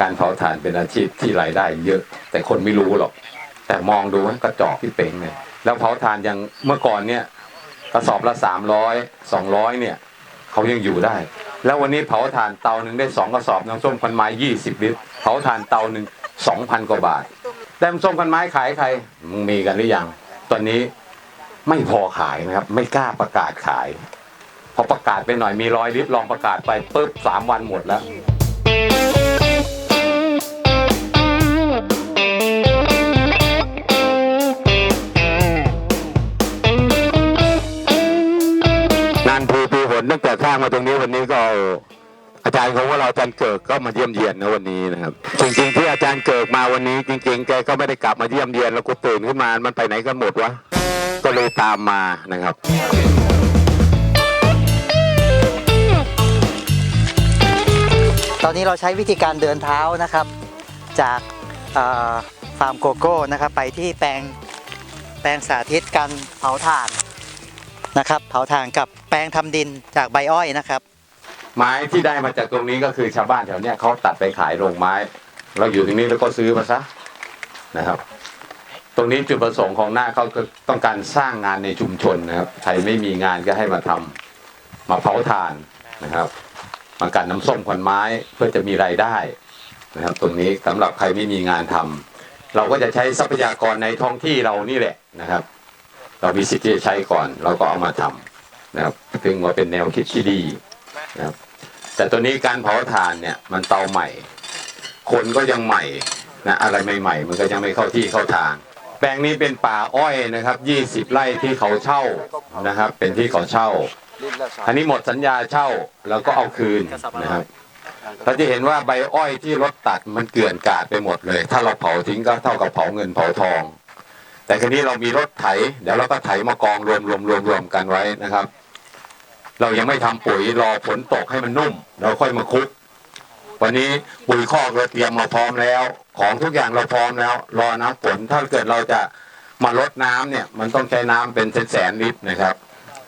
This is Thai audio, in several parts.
การเผาถ่านเป็นอาชีพที่รายได้เยอะ แต่คนไม่รู้หรอก แต่มองดูกระจอกที่เป่งเลยแล้วเผาถ่านอย่างเมื่อก่อนเนี่ยกระสอบละสามร้อยสองร้อยเนี่ยเขายังอยู่ได้ แล้ววันนี้เผาถ่านเตาหนึ่งได้สองกระสอบน้ำส้มควันไม้ยี่สิบลิตรเผาถ่านเตาหนึ่งสองพันกว่าบาทแต่น้ำส้มควันไม้ขายใครมึงมีกันหรือยังตอนนี้ไม่พอขายนะครับ ไม่กล้าประกาศขาย พอประกาศไปหน่อยมีร้อยลิตรลองประกาศไปปุ๊บสามวันหมดแล้ว ตั้งแต่สร้างมาตรงนี้วันนี้ก็อาจารย์ของว่าเราอาจารย์เกิกก็มาเยี่ยมเยียนนะวันนี้นะครับ จริงๆ ที่อาจารย์เกิกมาวันนี้ จริง ๆ แกก็ไม่ได้กลับมาเยี่ยมเยียนแล้วกูตื่นขึ้นมามันไปไหนกันหมดวะก็เลยตามมานะครับตอนนี้เราใช้วิธีการเดินเท้านะครับ จากฟาร์มโกโก้นะครับ ไปที่แปลงแปลงสาธิตการเผาถ่าน นะครับ เผาถ่านกับแปลงทำดินจากใบอ้อยนะครับ ไม้ที่ได้มาจากตรงนี้ก็คือชาวบ้านแถวเนี้ยเขาตัดไปขายโรงไม้ เราอยู่ตรงนี้แล้วก็ซื้อมาซะนะครับ ตรงนี้จุดประสงค์ของหน้าเขาก็ต้องการสร้างงานในชุมชนนะครับใครไม่มีงานก็ให้มาทำมาเผาถ่านนะครับมากันน้ำส้มขวัญไม้เพื่อจะมีรายได้นะครับ ตรงนี้สำหรับใครไม่มีงานทำเราก็จะใช้ทรัพยากรในท้องที่เรานี่แหละนะครับ เรามีสิทธิ์ที่จะใช้ก่อน เราก็เอามาทำนะครับซึ่งว่าเป็นแนวคิดที่ดีนะครับแต่ตัวนี้การเผาถ่านเนี่ยมันเตาใหม่ คนก็ยังใหม่นะอะไรใหม่ๆมันก็ยังไม่เข้าที่เข้าทาง แปลงนี้เป็นป่าอ้อยนะครับ20ไร่ที่เขาเช่านะครับ เป็นที่เขาเช่าอันนี้หมดสัญญาเช่าแล้วก็เอาคืนนะครับเราจะเห็นว่าใบอ้อยที่รถตัดมันเกลื่อนกลาดไปหมดเลย ถ้าเราเผาทิ้งก็เท่ากับเผาเงินเผาทอง แต่คราวนี้เรามีรถไถ เดี๋ยวเราก็ไถมากองรวมรวมรวมรวมกันไว้นะครับ เรายังไม่ทำปุ๋ยรอฝนตกให้มันนุ่ม เราค่อยมาคลุก วันนี้ปุ๋ยคอกเราเตรียมมาพร้อมแล้ว ของทุกอย่างเราพร้อมแล้ว รอน้ำฝนถ้าเกิดเราจะมาลดน้ำเนี่ย มันต้องใช้น้ำเป็นแสนๆลิตรนะครับ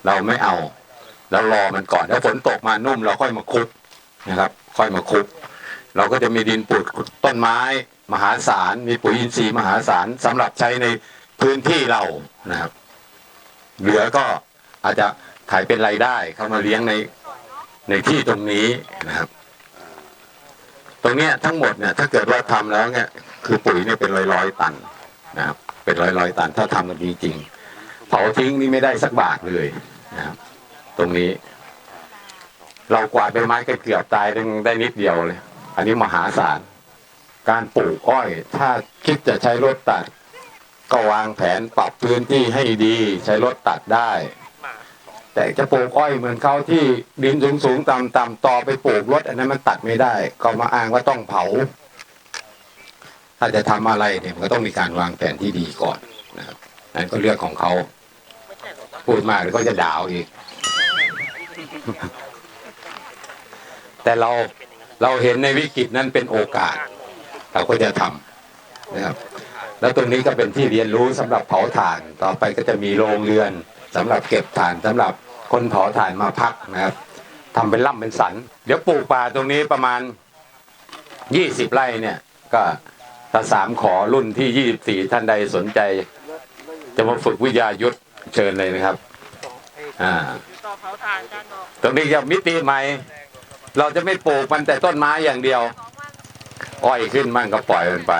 เราไม่เอาแล้วรอมันก่อนถ้าฝนตกมานุ่ม เราค่อยมาคลุกนะครับ ค่อยมาคลุก เราก็จะมีดินปลูกต้นไม้ มหาศาลมีปุ๋ยอินทรีย์มหาศาลสำหรับใช้ใน พื้นที่เรานะครับ เหลือก็อาจจะขายเป็นรายได้เข้ามาเลี้ยงในในที่ตรงนี้นะครับ ตรงเนี้ยทั้งหมดเนี่ย ถ้าเกิดว่าทำแล้วเนี่ยคือปุ๋ยเนี่ยเป็นร้อยร้อยตันนะครับ เป็นร้อยร้อยตัน ถ้าทำกันจริงๆเผาทิ้งนี่ไม่ได้สักบาทเลยนะครับ ตรงนี้ เรากวาดใบไม้ก็เกือบตายได้นิดเดียวเลย อันนี้มหาศาลการปลูกอ้อย ถ้าคิดจะใช้รถตัด ก็วางแผนปรับพื้นที่ให้ดี ใช้รถตัดได้ แต่จะปลูกอ้อยเหมือนเขาที่ดินสูงสูงต่ำต่ำต่อไปปลูกรถอันนั้นมันตัดไม่ได้ ก็มาอ้างว่าต้องเผา ถ้าจะทำอะไรเนี่ยมันก็ต้องมีการวางแผนที่ดีก่อนนะครับนั่นก็เรื่องของเขาพูดมากเดี๋ยวก็จะด่าเอาอีก แต่เราเราเห็นในวิกฤตนั้นเป็นโอกาส เราก็จะทำนะครับ แล้วตรงนี้ก็เป็นที่เรียนรู้สำหรับเผาถ่าน ต่อไปก็จะมีโรงเรือนสำหรับเก็บถ่านสำหรับคนเผาถ่านมาพักนะครับทำเป็นล่ำเป็นสัน เดี๋ยวปลูกป่าตรงนี้ประมาณยี่สิบไร่เนี่ย ก็ถ้าสามขอรุ่นที่ยี่สิบสี่ท่านใดสนใจ จะมาฝึกวิทยายุทธเชิญเลยนะครับอ่าตรงนี้จะมิติใหม่ เราจะไม่ปลูกมันแต่ต้นไม้อย่างเดียว อ้อยขึ้นมั่งก็ปล่อยมันไป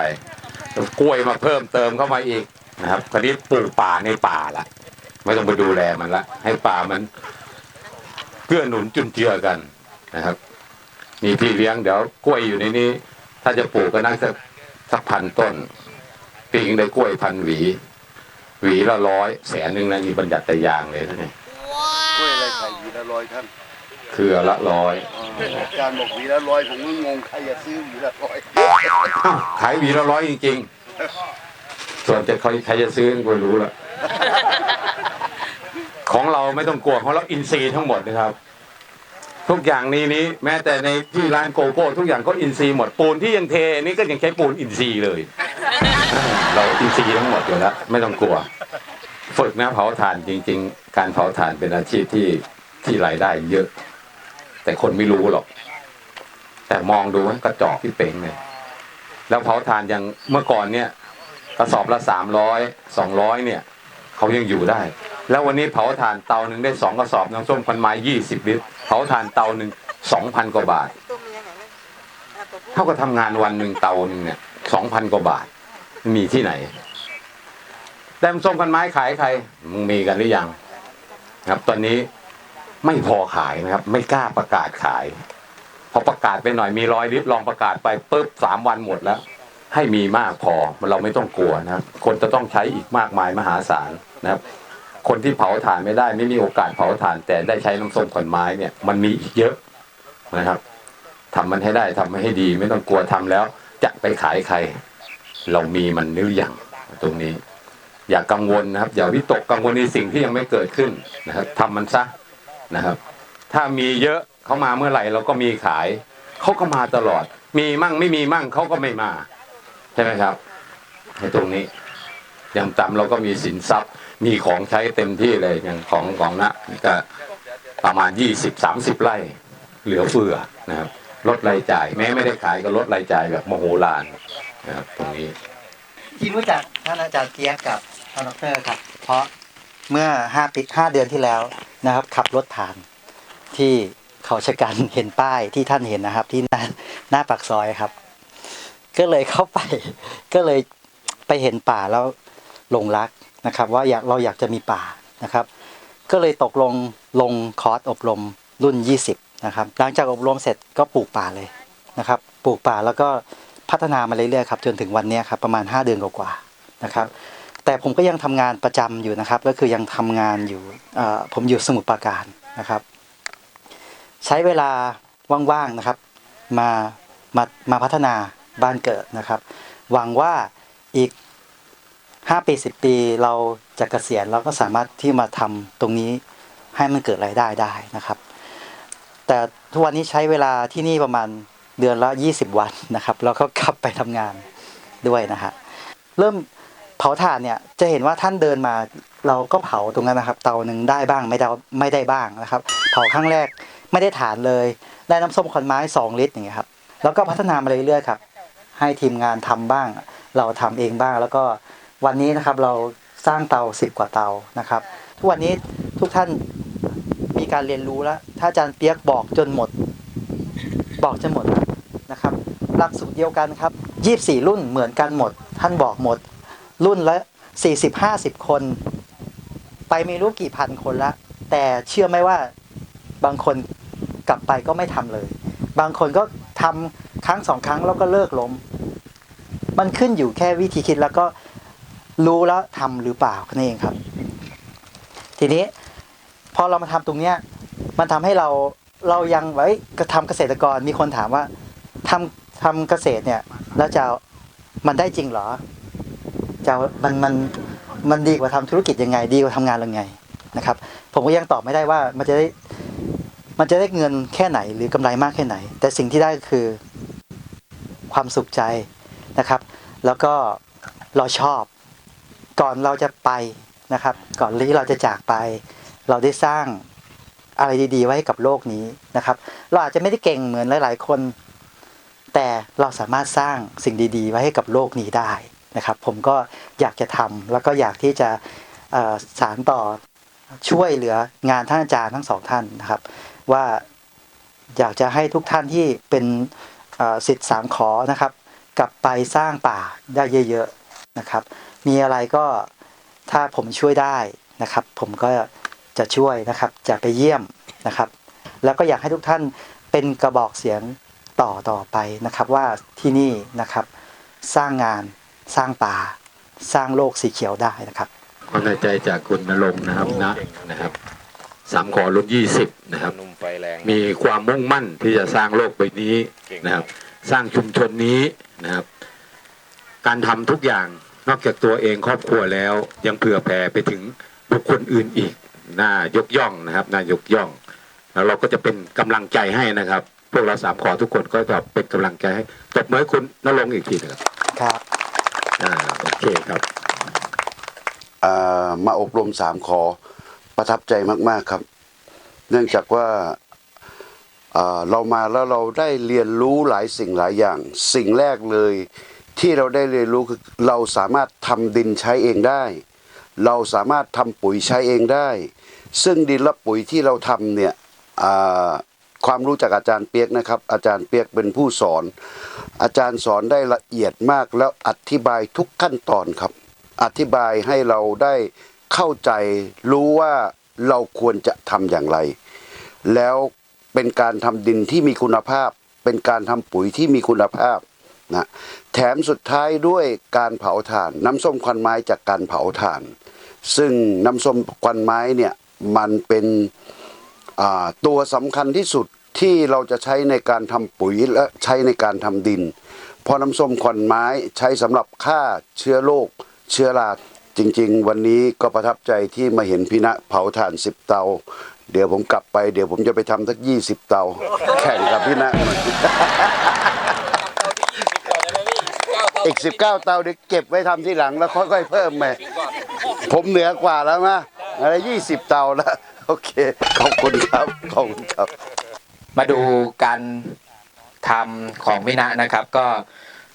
กล้วยมาเพิ่มเติมเข้ามาอีกนะครับคราวนี้ปลูกป่าในป่าละไม่ต้องไปดูแลมันละให้ป่ามันเกื้อหนุนจุนเจือกันนะครับมีพี่เลี้ยงเดี๋ยวกล้วยอยู่ในนี้ ถ้าจะปลูกก็นั่งสักสักพันต้นปีงได้กล้วยพันหวี หวีละร้อยแสนหนึ่งนะนี่บัญญัติแต่ยางเลยนะเนี่ยกล้วยอะไรไข่หวีละร้อยท่าน ครือละร้อยอ๋ออาจารย์บอกหวีละร้อยผมก็งงใครจะซื้อหวีละร้อยอ้าวขายหวีละร้อยจริงๆ ส่วนจะใครใครจะซื้อก็รู้ละของเราไม่ต้องกลัวของเราอินซีย์ทั้งหมดนะครับ ทุกอย่างนี้นี้ แม้แต่ในที่ร้านโกโก้ทุกอย่างก็อินซีย์หมดปูนที่ยังเทนี่ก็ยังใช้ปูนอินซีย์เลย เราอินซีย์ทั้งหมดอยู่แล้วไม่ต้องกลัว ฝึกนะเผาถ่านจริง ๆ การเผาถ่านเป็นอาชีพที่ที่รายได้เยอะ แต่คนไม่รู้หรอก แต่มองดูกระจอกที่เป่งเลยแล้วเผาถ่านอย่างเมื่อก่อนเนี่ยกระสอบละสามร้อยสองร้อยเนี่ยเขายังอยู่ได้ แล้ววันนี้เผาถ่านเตาหนึ่งได้สองกระสอบน้ำส้มควันไม้ยี่สิบลิตรเผาถ่านเตาหนึ่งสองพันกว่าบาท เท่ากับทำงานวันหนึ่งเตาหนึ่งเนี่ยสองพันกว่าบาท มีที่ไหนแดมส้มกันไม้ขายใครมึงมีกันหรือยัง ครับตอนนี้ ไม่พอขายนะครับ ไม่กล้าประกาศขาย พอประกาศไปหน่อยมีร้อยลิตรลองประกาศไปปุ๊บสามวันหมดแล้ว ให้มีมากพอเราไม่ต้องกลัวนะคนจะต้องใช้อีกมากมายมหาศาลนะครับ คนที่เผาถ่านไม่ได้ ไม่มีโอกาสเผาถ่าน แต่ได้ใช้น้ำส้มขอนไม้เนี่ยมันมีอีกเยอะนะครับทำมันให้ได้ทำมันให้ดี ไม่ต้องกลัวทำแล้ว จะไปขายใคร เรามีมันหรือยังตรงนี้ อย่ากังวลนะครับ อย่าวิตกกังวลในสิ่งที่ยังไม่เกิดขึ้นนะครับทำมันซะ นะครับ ถ้ามีเยอะเขามาเมื่อไหร่เราก็มีขาย เขาก็มาตลอด มีมั่งไม่มีมั่งเขาก็ไม่มา ใช่ไหมครับในตรงนี้อย่างต่ำเราก็มีสินทรัพย์ มีของใช้เต็มที่เลยอย่างของของนะก็ประมาณยี่สิบสามสิบไร่ เหลือเฟือนะครับลดรายจ่าย แม้ไม่ได้ขายก็ลดรายจ่ายแบบโมโหลานนะครับตรงนี้ ที่รู้จักท่านอาจารย์เปียกับท่านดรครับ เพราะ เมื่อห้าปีห้าเดือนที่แล้วนะครับ ขับรถผ่านที่เขาชะกันเห็นป้ายที่ท่านเห็นนะครับ ที่หน้าหน้าปากซอยครับ ก็เลยเข้าไป ก็เลยไปเห็นป่าแล้วหลงรักนะครับ ว่าอยากเราอยากจะมีป่านะครับ ก็เลยตกลงลงคอร์สอบรมรุ่น 20 นะครับ หลังจากอบรมเสร็จก็ปลูกป่าเลยนะครับ ปลูกป่าแล้วก็พัฒนามาเรื่อยๆครับจนถึงวันนี้ครับประมาณ 5 เดือนกว่าๆนะครับ แต่ผมก็ยังทำงานประจำอยู่นะครับ ก็คือยังทำงานอยู่ผมอยู่สมุทรปราการนะครับ ใช้เวลาว่างๆนะครับมามามาพัฒนาบ้านเกิดนะครับ หวังว่าอีก 5 ปี 10 ปีเราจะเกษียณเราก็สามารถที่มาทำตรงนี้ให้มันเกิดรายได้ได้นะครับ แต่ทุกวันนี้ใช้เวลาที่นี่ประมาณเดือนละ 20 วันนะครับ แล้วก็กลับไปทำงานด้วยนะฮะเริ่ม เผาถ่านเนี่ยจะเห็นว่าท่านเดินมาเราก็เผาตรงนั้นนะครับ เตาหนึ่งได้บ้างไม่ได้ไม่ได้บ้างนะครับ เผาครั้งแรกไม่ได้ฐานเลย ได้น้ำส้มขอนไม้2ลิตรอย่างเงี้ยครับแล้วก็พัฒนามาเรื่อยๆครับให้ทีมงานทำบ้าง เราทำเองบ้างแล้วก็วันนี้นะครับเราสร้างเตาสิบกว่าเตานะครับ ทุกวันนี้ทุกท่านมีการเรียนรู้แล้ว ถ้าอาจารย์เปียกบอกจนหมด บอกจนหมดนะครับหลักสูตรเดียวกันครับยี่สี่รุ่นเหมือนกันหมด ท่านบอกหมด รุ่นละสี่สิบห้าสิบคน ไปไม่รู้กี่พันคนละ แต่เชื่อไหมว่าบางคนกลับไปก็ไม่ทำเลย บางคนก็ทำครั้งสองครั้งแล้วก็เลิกล้ม มันขึ้นอยู่แค่วิธีคิดแล้วก็รู้แล้วทำหรือเปล่านั้นเองครับ ทีนี้พอเรามาทำตรงเนี้ยมันทำให้เราเรายังไว้กระทำเกษตรกรมีคนถามว่าทำทำเกษตรเนี่ยแล้วจะมันได้จริงเหรอ จะมันมันมันดีกว่าทำธุรกิจยังไง ดีกว่าทำงานยังไงนะครับ ผมก็ยังตอบไม่ได้ว่ามันจะได้มันจะได้เงินแค่ไหนหรือกำไรมากแค่ไหน แต่สิ่งที่ได้ก็คือความสุขใจนะครับ แล้วก็เราชอบ ก่อนเราจะไปนะครับ ก่อนที่เราจะจากไป เราได้สร้างอะไรดีๆ ไว้ให้กับโลกนี้นะครับ เราอาจจะไม่ได้เก่งเหมือนหลาย ๆ คน แต่เราสามารถสร้างสิ่งดี ๆ ไว้ให้กับโลกนี้ได้ นะครับ ผมก็อยากจะทำแล้วก็อยากที่จะสารต่อช่วยเหลืองานท่านอาจารย์ทั้งสองท่านนะครับ ว่าอยากจะให้ทุกท่านที่เป็นสิทธิ์สามขอนะครับ กลับไปสร้างป่าได้เยอะๆนะครับ มีอะไรก็ถ้าผมช่วยได้นะครับ ผมก็จะช่วยนะครับ จะไปเยี่ยมนะครับ แล้วก็อยากให้ทุกท่านเป็นกระบอกเสียงต่อต่อไปนะครับ ว่าที่นี่นะครับสร้างงาน สร้างป่าสร้างโลกสีเขียวได้นะครับความในใจจากคุณนรงค์นะครับนะนะครับสามขอรุ่นยี่สิบนะครับนุ่มไฟแรงมีความมุ่งมั่นที่จะสร้างโลกใบนี้นะครับ สร้างชุมชนนี้นะครับ การทำทุกอย่างนอกจากตัวเองครอบครัวแล้ว ยังเผื่อแผ่ไปถึงบุคคลอื่นอีกน่ายกย่องนะครับน่ายกย่องแล้วเราก็จะเป็นกำลังใจให้นะครับ พวกเราสามขอทุกคนก็จะเป็นกำลังใจให้ตบมือให้คุณนรงค์อีกทีนะครับครับ อ่าโอเคครับอ่ามาอบรมสามคอประทับใจมากๆครับ เนื่องจากว่าอ่าเรามาแล้วเราได้เรียนรู้หลายสิ่งหลายอย่าง สิ่งแรกเลย ที่เราได้เรียนรู้คือเราสามารถทำดินใช้เองได้ เราสามารถทำปุ๋ยใช้เองได้ ซึ่งดินและปุ๋ยที่เราทำเนี่ยอ่า ความรู้จากอาจารย์เปียกนะครับ อาจารย์เปียกเป็นผู้สอน อาจารย์สอนได้ละเอียดมากแล้วอธิบายทุกขั้นตอนครับ อธิบายให้เราได้เข้าใจรู้ว่าเราควรจะทำอย่างไร แล้วเป็นการทำดินที่มีคุณภาพ เป็นการทำปุ๋ยที่มีคุณภาพนะแถมสุดท้ายด้วยการเผาถ่าน น้ำส้มควันไม้จากการเผาถ่าน ซึ่งน้ำส้มควันไม้เนี่ยมันเป็น ตัวสำคัญที่สุดที่เราจะใช้ในการทำปุ๋ยและใช้ในการทำดินพราะน้ำส้มควันไม้ใช้สำหรับฆ่าเชื้อโรคเชื้อราจริง ๆ วันนี้ก็ประทับใจที่มาเห็นพี่ณะเผาถ่านสิบเตา เดี๋ยวผมกลับไปเดี๋ยวผมจะไปทำสักยี่สิบเตา แข่งกับพี่ณะอีกสิบเก้าเตาเดี๋ยวเก็บไว้ทำที่หลังแล้วค่อยๆเพิ่มไปผมเหนือกว่าแล้วนะอะไรยี่สิบเตาแล้ว โอเค ขอบคุณครับ ขอบคุณครับ มาดูการทำของพินะนะครับ ก็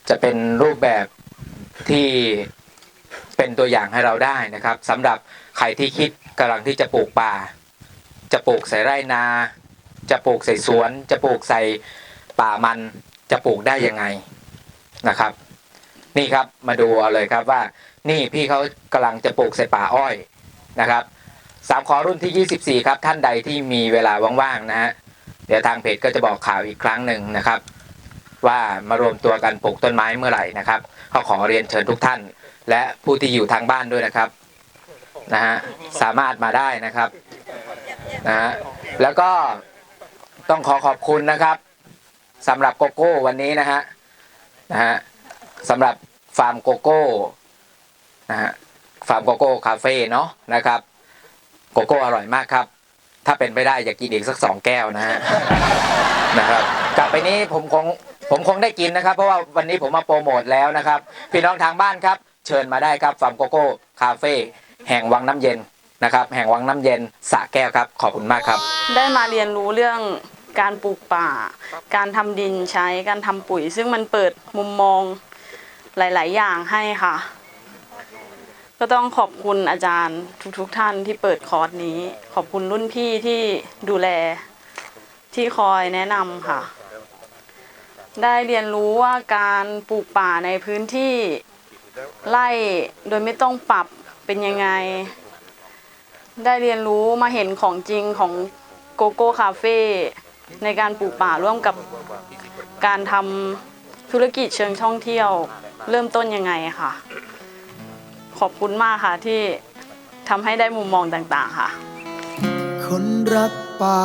จะเป็นรูปแบบที่เป็นตัวอย่างให้เราได้นะครับสำหรับใครที่คิดกำลังที่จะปลูกป่า จะปลูกใส่ไร่นา จะปลูกใส่สวน จะปลูกใส่ป่ามันจะปลูกได้ยังไงนะครับ นี่ครับมาดูเอาเลยครับว่า นี่พี่เขากำลังจะปลูกใส่ป่าอ้อยนะครับ สามขอรุ่นที่ 24 ครับ ท่านใดที่มีเวลาว่างๆนะฮะเดี๋ยวทางเพจก็จะบอกข่าวอีกครั้งหนึ่งนะครับ ว่ามารวมตัวกันปลูกต้นไม้เมื่อไหร่นะครับก็ขอเรียนเชิญทุกท่าน และผู้ที่อยู่ทางบ้านด้วยนะครับนะฮะสามารถมาได้นะครับนะฮะแล้วก็ต้องขอขอบคุณนะครับสำหรับโกโก้วันนี้นะฮะนะฮะสำหรับฟาร์มโกโก้นะฮะฟาร์มโกโก้คาเฟ่เนาะนะครับ โกโก้อร่อยมากครับ ถ้าเป็นไปได้อย่ากินอีกสักสองแก้วนะฮะนะครับ กลับไปนี้ผมคงผมคงได้กินนะครับ เพราะว่าวันนี้ผมมาโปรโมทแล้วนะครับ พี่น้องทางบ้านครับ เชิญมาได้ครับฟาร์มโกโก้คาเฟ่แห่งวังน้ำเย็นนะครับ แห่งวังน้ำเย็นสระแก้วครับ ขอบคุณมากครับ ได้มาเรียนรู้เรื่องการปลูกป่า การทำดินใช้ การทำปุ๋ย ซึ่งมันเปิดมุมมองหลาย ๆ อย่างให้ค่ะ ก็ต้องขอบคุณอาจารย์ทุกๆท่านที่เปิดคอร์สนี้ ขอบคุณรุ่นพี่ที่ดูแลที่คอยแนะนำค่ะ ได้เรียนรู้ว่าการปลูกป่าในพื้นที่ไร่โดยไม่ต้องปรับเป็นยังไง ได้เรียนรู้มาเห็นของจริงของโกโก้คาเฟ่ในการปลูกป่าร่วมกับการทำธุรกิจเชิงท่องเที่ยว เริ่มต้นยังไงค่ะ ขอบคุณมากค่ะที่ทำให้ได้มุมมองต่างๆค่ะ คนรักป่า